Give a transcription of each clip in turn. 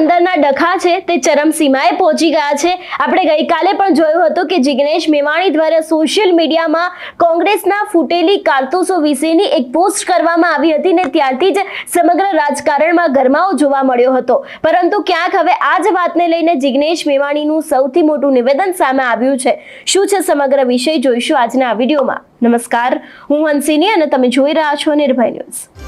અંદરના ડખા છે, તે ચરમસીમાએ પહોંચી ગયા છે. આપણે ગઈકાલે પણ જોયું હતું કે જિગ્નેશ મેવાણી દ્વારા સોશિયલ મીડિયામાં કોંગ્રેસના ફૂટેલી કારતૂસો વિશેની એક પોસ્ટ કરવામાં આવી હતી ને ત્યારથી જ સમગ્ર રાજકારણમાં ગરમાવો જોવા મળ્યો હતો. પરંતુ ક્યાંક હવે આ જ વાતને લઈને જિગ્નેશ મેવાણીનું સૌથી મોટું નિવેદન સામે આવ્યું છે. શું છે સમગ્ર વિષય? જોઈશું આજના આ વિડીયોમાં. નમસ્કાર. હું હંસિની અને તમે જોઈ રહ્યા છો નિર્ભય ન્યૂઝ.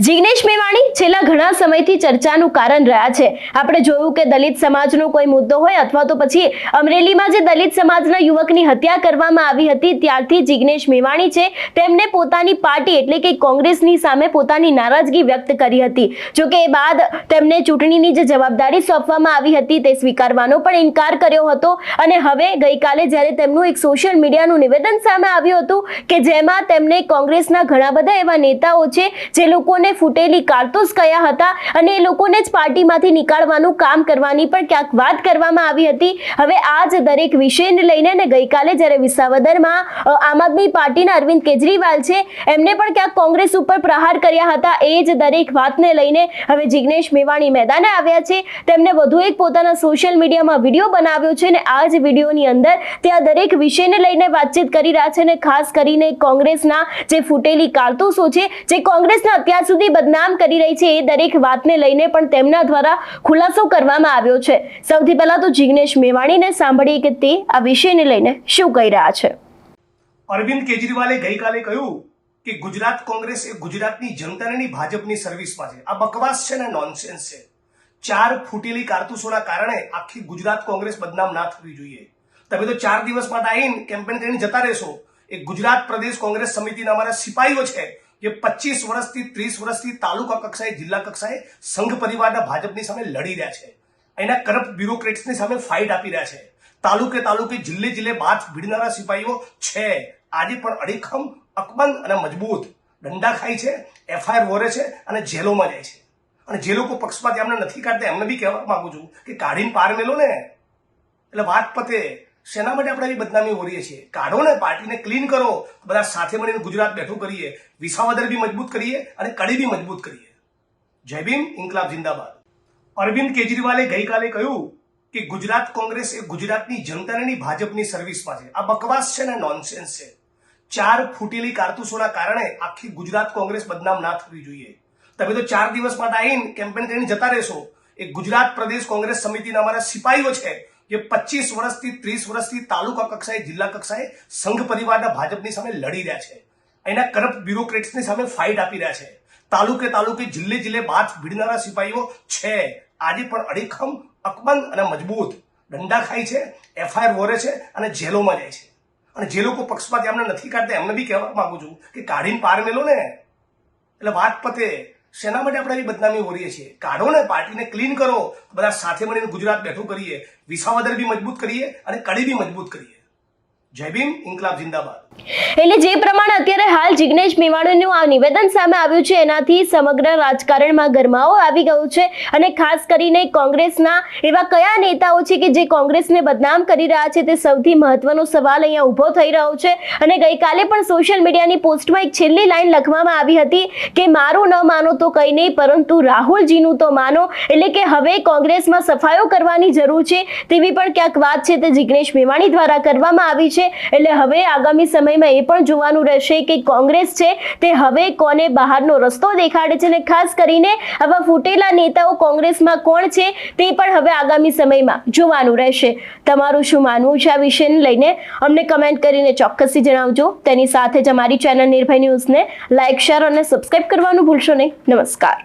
જિગ્નેશ મેવાણી છેલ્લા ઘણા સમયથી ચર્ચાનું કારણ રહ્યા છે. આપણે જોયું કે દલિત સમાજનો કોઈ મુદ્દો હોય અથવા તો પછી અમરેલીમાં જે દલિત સમાજના યુવકની હત્યા કરવામાં આવી હતી, ત્યારથી જિગ્નેશ મેવાણી છે, તેમને પોતાની પાર્ટી એટલે કે કોંગ્રેસની સામે પોતાની નારાજગી વ્યક્ત કરી હતી. જો કે એ બાદ તેમને ચૂંટણીની જે જવાબદારી સોંપવામાં આવી હતી તે સ્વીકારવાનો પણ ઇનકાર કર્યો હતો અને હવે ગઈકાલે જ્યારે તેમનું એક સોશિયલ મીડિયાનું નિવેદન સામે આવ્યું હતું કે જેમાં તેમને કોંગ્રેસના ઘણા બધા એવા નેતાઓ છે, જે લોકોને ફૂટેલી કારતૂસ કયા હતા અને એ લોકોને જ પાર્ટીમાંથી નીકાળવાનું કામ કરવાની પણ ક્યાંક વાત કરવામાં આવી હતી. હવે આ જ દરેક વિષયને લઈને અને ગઈકાલે જ્યારે વિસાવદરમાં આમ આદમી પાર્ટીના અરવિંદ કેજરીવાલ છે, એમને પણ ક્યાંક કોંગ્રેસ ઉપર પ્રહાર કર્યા હતા. એ જ દરેક વાતને લઈને હવે જિગ્નેશ મેવાણી મેદાને આવ્યા છે. તેમને વધુ એક પોતાના સોશિયલ મીડિયામાં વીડિયો બનાવ્યો છે અને આ જ વિડીયોની અંદર તે આ દરેક વિષયને લઈને વાતચીત કરી રહ્યા છે ને ખાસ કરીને કોંગ્રેસના જે ફૂટેલી કારતૂસો છે, જે કોંગ્રેસને અત્યાર સુધી બદનામ કરી રહી છે એ દરેક વાતને લઈને પણ તેમના દ્વારા ખુલાસો કરવામાં આવ્યો છે. સૌથી પહેલા તો જિગ્નેશ મેવાણીને સાંભળીએ કે તે આ વિષયને લઈને શું કહી રહ્યા છે. અરવિંદ કેજરીવાલે ગઈકાલે કહ્યું કે ગુજરાત કોંગ્રેસ એ ગુજરાતની જનતાની ભાજપની સર્વિસમાં છે. આ બકવાસ છે ને નોનસેન્સ છે. ચાર ફૂટેલી કારતૂસોના કારણે આખી ગુજરાત કોંગ્રેસ બદનામ ના થવી જોઈએ. તમે તો ચાર દિવસ માટે આવીને કેમ્પેન કરીને જતા રહેશો. એ ગુજરાત પ્રદેશ કોંગ્રેસ સમિતિના અમારા સિપાહીઓ છે. જે પચીસ વર્ષથી ત્રીસ વર્ષથી તાલુકા કક્ષાએ, જિલ્લા કક્ષાએ સંઘ પરિવારના ભાજપની સામે લડી રહ્યા છે. એના કરપ્ટ બ્યુરોક્રેટ્સની સામે ફાઇટ આપી રહ્યા છે. તાલુકે તાલુકે, જિલ્લે જિલ્લે બાથ ભીડનારા સિપાહીઓ છે. આજે પણ અડીખમ, અકબંધ અને મજબૂત દંડા ખાય છે, એફઆઈઆર વોરે છે અને જેલોમાં જાય છે. અને જે લોકો પક્ષપાતી એમને નથી કાઢતા, એમને બી કહેવા માંગુ છું કે કાઢીને પાર મેલો ને. એટલે વાત પતે. શેના માટે આપણે આવી બદનામી ઓરીએ છીએ? કાઢો ને પાર્ટીને ક્લીન કરો. બધા સાથે મળીને ગુજરાત બેઠું કરીએ. વિસાવદર બી મજબૂત કરીએ અને કડી બી મજબૂત કરીએ. જય ભીમ, ઇન્કલાબ જિંદાબાદ. અરવિંદ કેજરીવાલે ગઈકાલે કહ્યું કે ગુજરાત કોંગ્રેસ એ ગુજરાતની જનતાની ભાજપની સર્વિસમાં છે. આ બકવાસ છે ને નોનસેન્સ છે. ચાર ફૂટેલી કારતૂસોના કારણે આખી ગુજરાત કોંગ્રેસ બદનામ ના થવી જોઈએ. તમે તો ચાર દિવસ માટે આવીને કેમ્પેન કરીને જતા રહેશો. એ ગુજરાત પ્રદેશ કોંગ્રેસ સમિતિના અમારા સિપાહીઓ છે. જે પચીસ વર્ષથી ત્રીસ વર્ષથી તાલુકા કક્ષાએ, જિલ્લા કક્ષાએ સંઘ પરિવારના ભાજપની સામે લડી રહ્યા છે. એના કરપ્ટ બ્યુરોક્રેટ્સની સામે ફાઇટ આપી રહ્યા છે. તાલુકે તાલુકે, જિલ્લે જિલ્લે બાથ ભીડનારા સિપાહીઓ છે. આજે પણ અડીખમ, અકબંધ અને મજબૂત દંડા ખાય છે, એફઆઈઆર વોરે છે અને જેલોમાં જાય છે. અને જે લોકો પક્ષપાત એમને નથી કાઢતા, એમને બી કહેવા માંગુ છું કે કાઢીને પાર મેલો ને. એટલે વાત પતે. શેના માટે આપણે આવી બદનામી ઓરીએ છીએ? કાઢો ને પાર્ટીને ક્લીન કરો. બધા સાથે મળીને ગુજરાત બેઠું કરીએ. વિસાવદર બી મજબૂત કરીએ અને કડી બી મજબૂત કરીએ. જય ભીમ, ઇન્કલાબ, જિંદાબાદ. એટલે જે પ્રમાણે અત્યારે હાલ જિગ્નેશ મેવાણીનું આ નિવેદન સામે આવ્યું છે, એનાથી સમગ્ર રાજકારણમાં ગરમાવો આવી ગયો છે અને ખાસ કરીને કોંગ્રેસના એવા કયા નેતાઓ છે કે જે કોંગ્રેસને બદનામ કરી રહ્યા છે તે સૌથી મહત્વનો સવાલ અહીંયા ઊભો થઈ રહ્યો છે. અને ગઈકાલે પણ સોશિયલ મીડિયાની પોસ્ટમાં એક છેલ્લી લાઈન લખવામાં આવી હતી કે, મારું ન માનો તો કંઈ નહીં, પરંતુ રાહુલજીનું તો માનો. એટલે કે, હવે કોંગ્રેસમાં સફાયો કરવાની જરૂર છે. તેવી પણ ક્યાંક વાત છે તે જિગ્નેશ મેવાણી દ્વારા કરવામાં આવી છે. એટલે હવે આગામી સમયમાં એ પણ જોવાનું રહેશે કે કોંગ્રેસ છે તે હવે કોને બહારનો રસ્તો દેખાડે છે અને ખાસ કરીને આવા ફૂટેલા નેતાઓ કોંગ્રેસમાં કોણ છે તે પણ હવે આગામી સમયમાં જોવાનું રહેશે. તમારું શું માનવું છે આ વિષયને લઈને? અમને કમેન્ટ કરીને ચોક્કસથી જણાવજો. તેની સાથે જ અમારી ચેનલ નિર્ભય ન્યૂઝને લાઇક શેર અને સબસ્ક્રાઇબ કરવાનું ભૂલશો નહીં. નમસ્કાર.